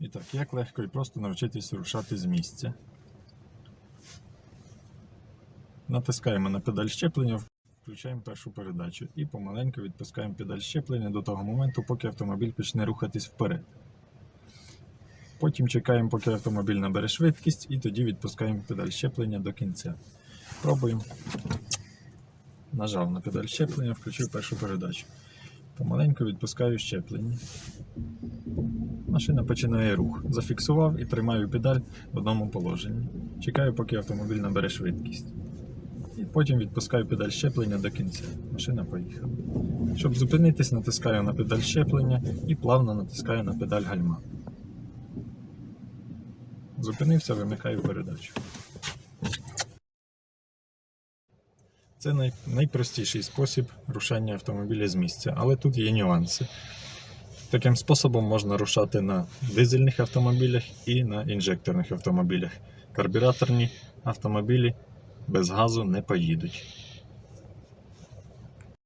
І так, як легко і просто навчитись рушати з місця. Натискаємо на педаль щеплення, включаємо першу передачу і помаленьку відпускаємо педаль щеплення до того моменту, поки автомобіль почне рухатись вперед. Потім чекаємо, поки автомобіль набере швидкість, і тоді відпускаємо педаль щеплення до кінця. Пробуємо. Нажав на педаль щеплення, включив першу передачу. Помаленьку відпускаю щеплення. Машина починає рух. Зафіксував і тримаю педаль в одному положенні. Чекаю, поки автомобіль набере швидкість. І потім відпускаю педаль щеплення до кінця. Машина поїхала. Щоб зупинитись, натискаю на педаль щеплення і плавно натискаю на педаль гальма. Зупинився, вимикаю передачу. Це най- найпростіший спосіб рушання автомобіля з місця, але тут є нюанси. Таким способом можна рушати на дизельних автомобілях і на інжекторних автомобілях. Карбюраторні автомобілі без газу не поїдуть.